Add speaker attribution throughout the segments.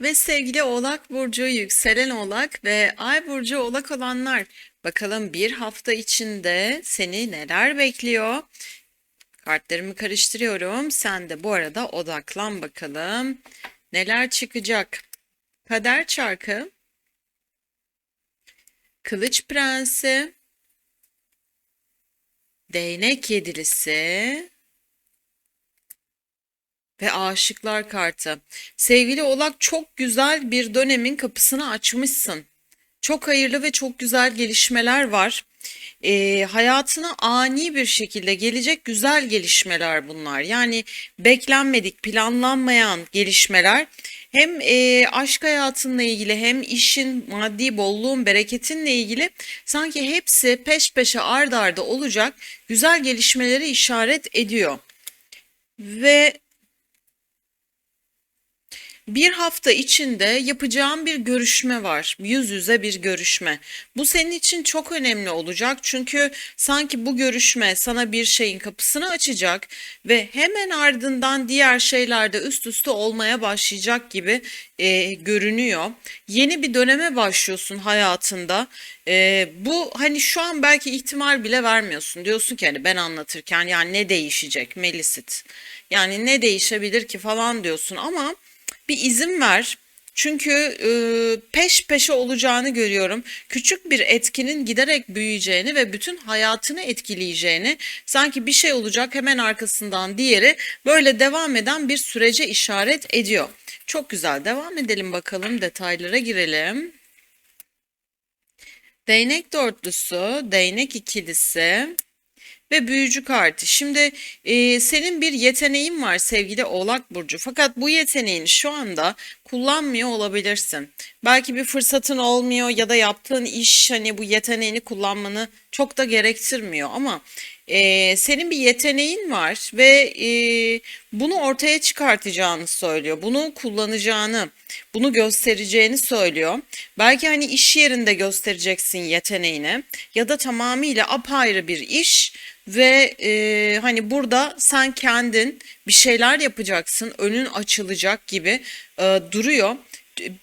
Speaker 1: Ve sevgili Oğlak Burcu, yükselen Oğlak ve Ay Burcu Oğlak olanlar bakalım bir hafta içinde seni neler bekliyor? Kartlarımı karıştırıyorum. Sen de bu arada odaklan bakalım. Neler çıkacak? Kader çarkı, Kılıç Prensi, Değnek Yedilisi, Ve aşıklar kartı. Sevgili Oğlak çok güzel bir dönemin kapısını açmışsın. Çok hayırlı ve çok güzel gelişmeler var. Ee, hayatına ani bir şekilde gelecek güzel gelişmeler bunlar. Yani beklenmedik, planlanmayan gelişmeler. Hem e, aşk hayatınla ilgili hem işin, maddi bolluğun, bereketinle ilgili sanki hepsi peş peşe ard arda olacak güzel gelişmeleri işaret ediyor. Ve Bir hafta içinde yapacağım bir görüşme var. Yüz yüze bir görüşme. Bu senin için çok önemli olacak. Çünkü sanki bu görüşme sana bir şeyin kapısını açacak ve hemen ardından diğer şeyler de üst üste olmaya başlayacak gibi e, görünüyor. Yeni bir döneme başlıyorsun hayatında. E, bu hani şu an belki ihtimal bile vermiyorsun. Diyorsun ki hani ben anlatırken yani ne değişecek Melisit? Yani ne değişebilir ki falan diyorsun ama bir izin ver. Çünkü e, peş peşe olacağını görüyorum. Küçük bir etkinin giderek büyüyeceğini ve bütün hayatını etkileyeceğini, sanki bir şey olacak hemen arkasından diğeri böyle devam eden bir sürece işaret ediyor. Çok güzel. Devam edelim bakalım, detaylara girelim. Değnek dörtlüsü, değnek ikilisi, ve büyücü kartı. Şimdi e, senin bir yeteneğin var sevgili Oğlak Burcu. Fakat bu yeteneğini şu anda kullanmıyor olabilirsin. Belki bir fırsatın olmuyor ya da yaptığın iş hani bu yeteneğini kullanmanı çok da gerektirmiyor ama e, senin bir yeteneğin var ve e, bunu ortaya çıkartacağını söylüyor. Bunu kullanacağını, bunu göstereceğini söylüyor. Belki hani iş yerinde göstereceksin yeteneğini ya da tamamıyla apayrı bir iş ve e, hani burada sen kendin bir şeyler yapacaksın, önün açılacak gibi e, duruyor.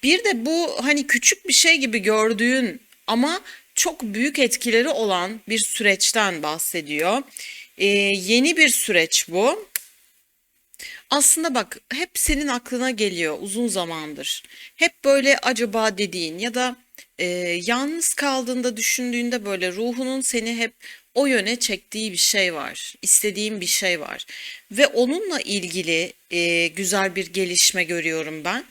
Speaker 1: Bir de bu hani küçük bir şey gibi gördüğün ama çok büyük etkileri olan bir süreçten bahsediyor. E, yeni bir süreç bu. Aslında bak hep senin aklına geliyor uzun zamandır. Hep böyle acaba dediğin ya da e, yalnız kaldığında düşündüğünde böyle ruhunun seni hep o yöne çektiği bir şey var, istediğim bir şey var ve onunla ilgili e, güzel bir gelişme görüyorum ben.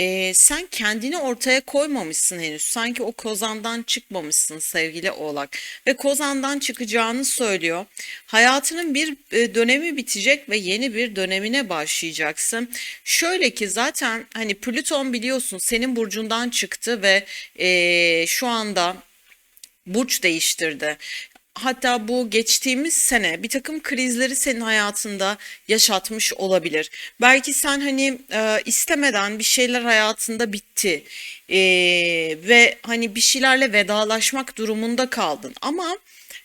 Speaker 1: E, sen kendini ortaya koymamışsın henüz. Sanki o kozandan çıkmamışsın sevgili Oğlak ve kozandan çıkacağını söylüyor. Hayatının bir e, dönemi bitecek ve yeni bir dönemine başlayacaksın. Şöyle ki zaten hani Plüton biliyorsun senin burcundan çıktı ve e, şu anda burç değiştirdi. Hatta bu geçtiğimiz sene bir takım krizleri senin hayatında yaşatmış olabilir. Belki sen hani e, istemeden bir şeyler hayatında bitti e, ve hani bir şeylerle vedalaşmak durumunda kaldın. Ama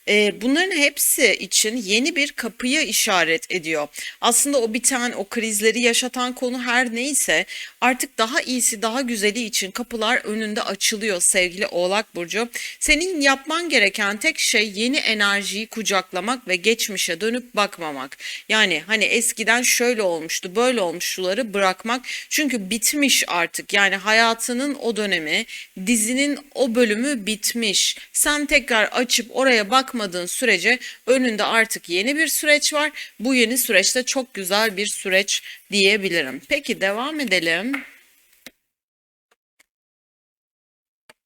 Speaker 1: e, bunların hepsi için yeni bir kapıyı işaret ediyor. Aslında o biten, o krizleri yaşatan konu her neyse artık daha iyisi, daha güzeli için kapılar önünde açılıyor sevgili Oğlak Burcu. Senin yapman gereken tek şey yeni enerjiyi kucaklamak ve geçmişe dönüp bakmamak. Yani hani eskiden şöyle olmuştu, böyle olmuşları bırakmak. Çünkü bitmiş artık. Yani hayatının o dönemi, dizinin o bölümü bitmiş. Sen tekrar açıp oraya bakmadığın sürece önünde artık yeni bir süreç var. Bu yeni süreçte çok güzel bir süreç diyebilirim. Peki devam edelim.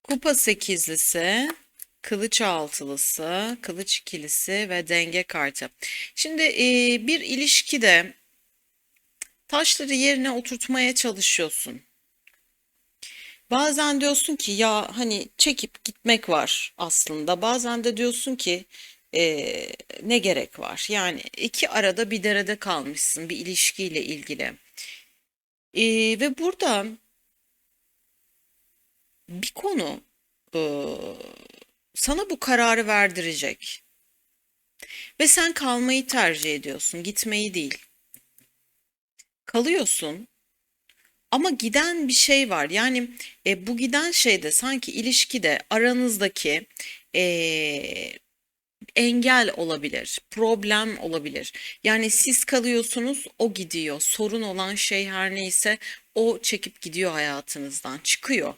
Speaker 1: Kupa sekizlisi, kılıç altılısı, kılıç ikilisi ve denge kartı. Şimdi e, bir ilişkide taşları yerine oturtmaya çalışıyorsun. Bazen diyorsun ki ya hani çekip gitmek var aslında. Bazen de diyorsun ki e, ne gerek var? Yani iki arada bir derede kalmışsın bir ilişkiyle ilgili. E, ve burada bir konu e, sana bu kararı verdirecek. Ve sen kalmayı tercih ediyorsun, gitmeyi değil. Kalıyorsun Ama giden bir şey var. Yani e, bu giden şeyde sanki ilişkide aranızdaki e, engel olabilir, problem olabilir. Yani siz kalıyorsunuz, o gidiyor. Sorun olan şey her neyse o çekip gidiyor hayatınızdan, çıkıyor.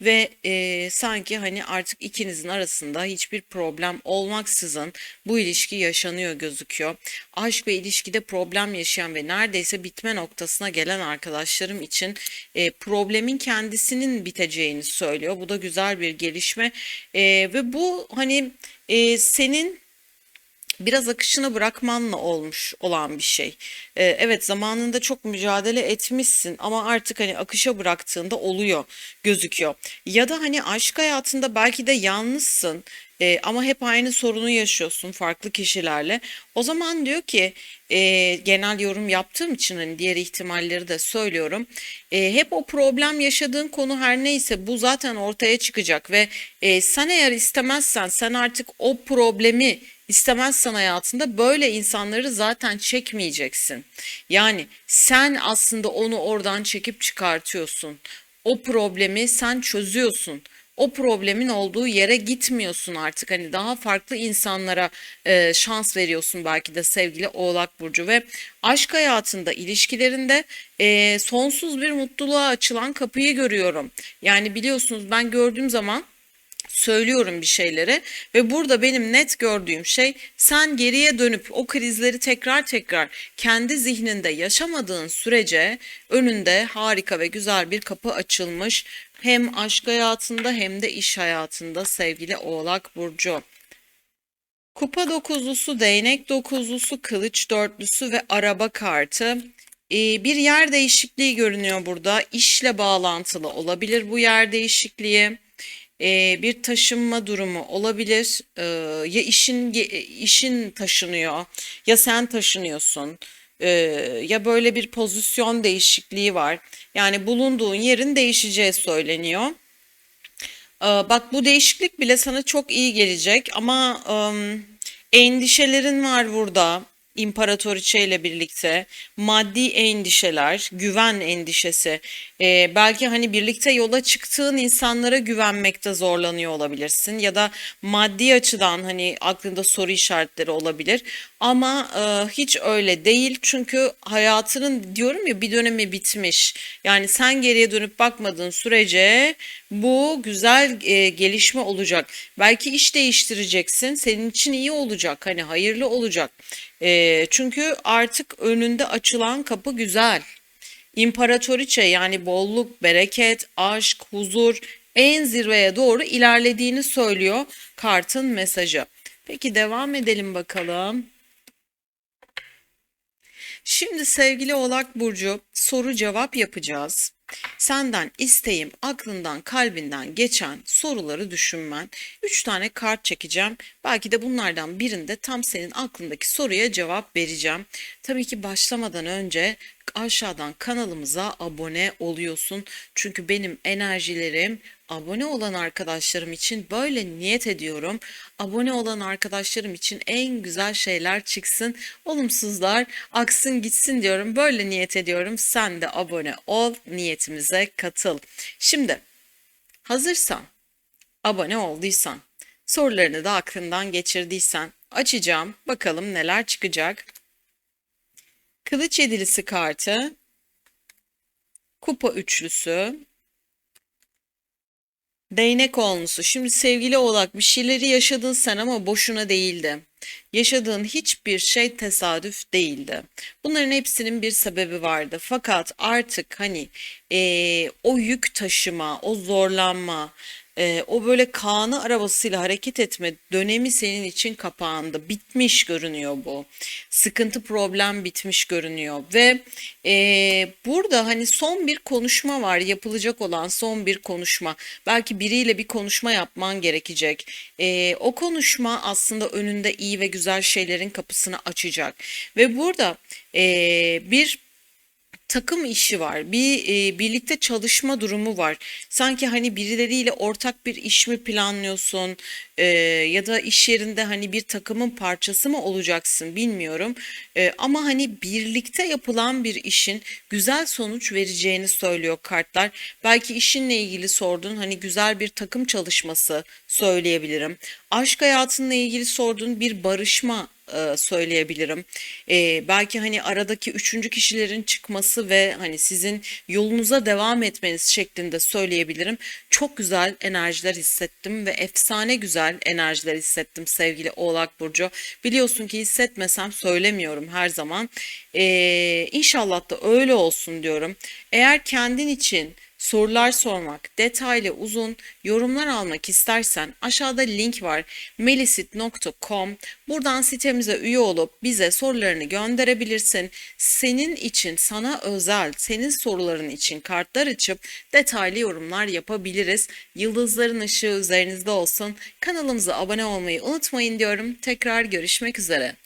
Speaker 1: Ve e, sanki hani artık ikinizin arasında hiçbir problem olmaksızın bu ilişki yaşanıyor gözüküyor. Aşk ve ilişkide problem yaşayan ve neredeyse bitme noktasına gelen arkadaşlarım için e, problemin kendisinin biteceğini söylüyor. Bu da güzel bir gelişme E, ve bu hani e, senin biraz akışına bırakmanla olmuş olan bir şey. Ee, evet zamanında çok mücadele etmişsin ama artık hani akışa bıraktığında oluyor, gözüküyor. Ya da hani aşk hayatında belki de yalnızsın e, ama hep aynı sorunu yaşıyorsun farklı kişilerle. O zaman diyor ki e, genel yorum yaptığım için hani diğer ihtimalleri de söylüyorum. E, hep o problem yaşadığın konu her neyse bu zaten ortaya çıkacak ve e, sen eğer istemezsen sen artık o problemi istemezsen hayatında böyle insanları zaten çekmeyeceksin. Yani sen aslında onu oradan çekip çıkartıyorsun. O problemi sen çözüyorsun. O problemin olduğu yere gitmiyorsun artık. Hani daha farklı insanlara e, şans veriyorsun belki de sevgili Oğlak Burcu ve aşk hayatında, ilişkilerinde e, sonsuz bir mutluluğa açılan kapıyı görüyorum. Yani biliyorsunuz ben gördüğüm zaman söylüyorum bir şeyleri ve burada benim net gördüğüm şey sen geriye dönüp o krizleri tekrar tekrar kendi zihninde yaşamadığın sürece önünde harika ve güzel bir kapı açılmış hem aşk hayatında hem de iş hayatında sevgili Oğlak Burcu. Kupa dokuzlusu, değnek dokuzlusu, kılıç dörtlüsü ve araba kartı. Ee, bir yer değişikliği görünüyor burada. İşle bağlantılı olabilir bu yer değişikliği e, bir taşınma durumu olabilir. E, ya işin işin taşınıyor ya sen taşınıyorsun. E, ya böyle bir pozisyon değişikliği var. Yani bulunduğun yerin değişeceği söyleniyor. E, bak bu değişiklik bile sana çok iyi gelecek ama e, endişelerin var burada. İmparatoriçe ile birlikte maddi endişeler, güven endişesi, e, belki hani birlikte yola çıktığın insanlara güvenmekte zorlanıyor olabilirsin ya da maddi açıdan hani aklında soru işaretleri olabilir. Ama e, hiç öyle değil çünkü hayatının diyorum ya bir dönemi bitmiş. Yani sen geriye dönüp bakmadığın sürece bu güzel e, gelişme olacak. Belki iş değiştireceksin senin için iyi olacak hani hayırlı olacak e, çünkü artık önünde açılan kapı güzel. İmparatoriçe yani bolluk, bereket, aşk, huzur en zirveye doğru ilerlediğini söylüyor kartın mesajı. Peki devam edelim bakalım. Şimdi sevgili Oğlak Burcu soru cevap yapacağız. Senden isteğim aklından kalbinden geçen soruları düşünmen. Üç tane kart çekeceğim. Belki de bunlardan birinde tam senin aklındaki soruya cevap vereceğim. Tabii ki başlamadan önce aşağıdan kanalımıza abone oluyorsun. Çünkü benim enerjilerim abone olan arkadaşlarım için böyle niyet ediyorum. Abone olan arkadaşlarım için en güzel şeyler çıksın. Olumsuzlar aksın gitsin diyorum. Böyle niyet ediyorum. Sen de abone ol, niyetimize katıl. Şimdi hazırsan, abone olduysan, sorularını da aklından geçirdiysen açacağım. Bakalım neler çıkacak. Kılıç yedilisi kartı, kupa üçlüsü, değnek olmusu. Şimdi sevgili oğlak bir şeyleri yaşadın sen ama boşuna değildi. Yaşadığın hiçbir şey tesadüf değildi. Bunların hepsinin bir sebebi vardı. Fakat artık hani e, o yük taşıma, o zorlanma, e, o böyle Kaan'ı arabasıyla hareket etme dönemi senin için kapandı. Bitmiş görünüyor bu. Sıkıntı problem bitmiş görünüyor ve e, burada hani son bir konuşma var yapılacak olan son bir konuşma. Belki biriyle bir konuşma yapman gerekecek. E, o konuşma aslında önünde iyi ve güzel şeylerin kapısını açacak ve burada e, bir takım işi var. Bir e, birlikte çalışma durumu var. Sanki hani birileriyle ortak bir iş mi planlıyorsun e, ya da iş yerinde hani bir takımın parçası mı olacaksın bilmiyorum. E, ama hani birlikte yapılan bir işin güzel sonuç vereceğini söylüyor kartlar. Belki işinle ilgili sordun hani güzel bir takım çalışması söyleyebilirim. Aşk hayatınla ilgili sorduğun bir barışma e, söyleyebilirim. E, belki hani aradaki üçüncü kişilerin çıkması ve hani sizin yolunuza devam etmeniz şeklinde söyleyebilirim. Çok güzel enerjiler hissettim ve efsane güzel enerjiler hissettim sevgili Oğlak Burcu. Biliyorsun ki hissetmesem söylemiyorum her zaman. E, İnşallah da öyle olsun diyorum. Eğer kendin için sorular sormak, detaylı uzun yorumlar almak istersen aşağıda link var melisit.com. Buradan sitemize üye olup bize sorularını gönderebilirsin. Senin için sana özel, senin soruların için kartlar açıp detaylı yorumlar yapabiliriz. Yıldızların ışığı üzerinizde olsun. Kanalımıza abone olmayı unutmayın diyorum. Tekrar görüşmek üzere.